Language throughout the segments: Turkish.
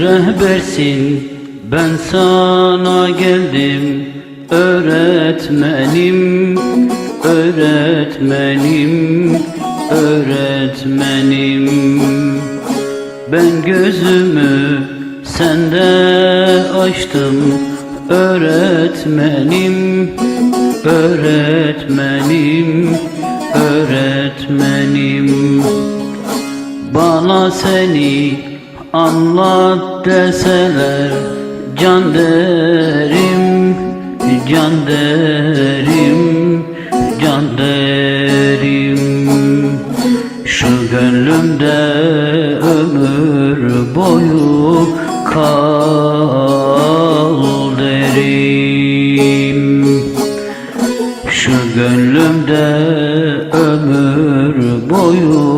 neredesin? Ben sana geldim öğretmenim, öğretmenim, öğretmenim. Ben gözümü sende açtım öğretmenim, öğretmenim, öğretmenim. Bana seni anlat deseler Can derim, can derim, can derim. Şu gönlümde ömür boyu kal derim. Şu gönlümde ömür boyu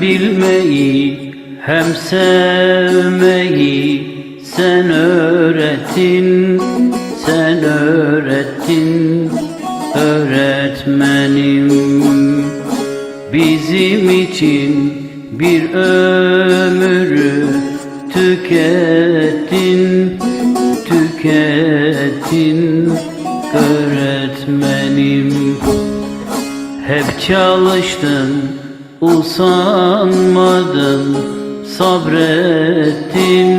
Bilmeyi hem sevmeyi sen öğretin, sen öğretin öğretmenim. Bizim için bir ömrü tükettin, tükettin öğretmenim. Hep çalıştın, usanmadın, sabrettin,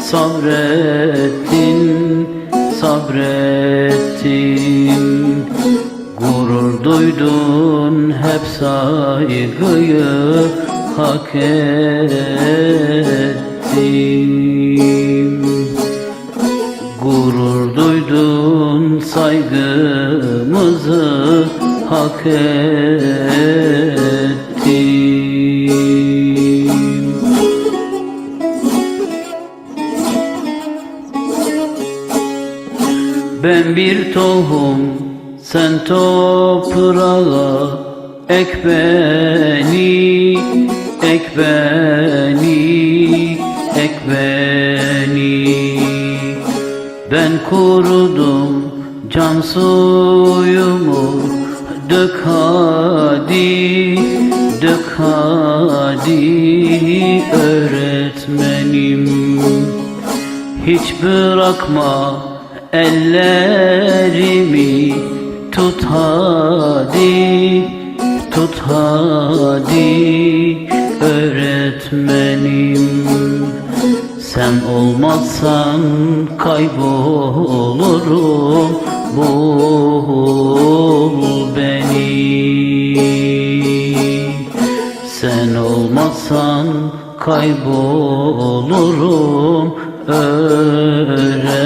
sabrettin, sabrettin. Gurur duydun, hep saygıyı hak ettin. Gurur duydun saygımızı hak ettin bir tohum sen toprağa ek beni ek beni ek beni. Ben kurudum can suyumu dök hadi dök hadi öğretmenim. Hiç bırakma ellerimi tut hadi tut hadi. Öğretmenim sen olmazsan kaybolurum. Bul beni. Sen olmazsan kaybolurum öğretmenim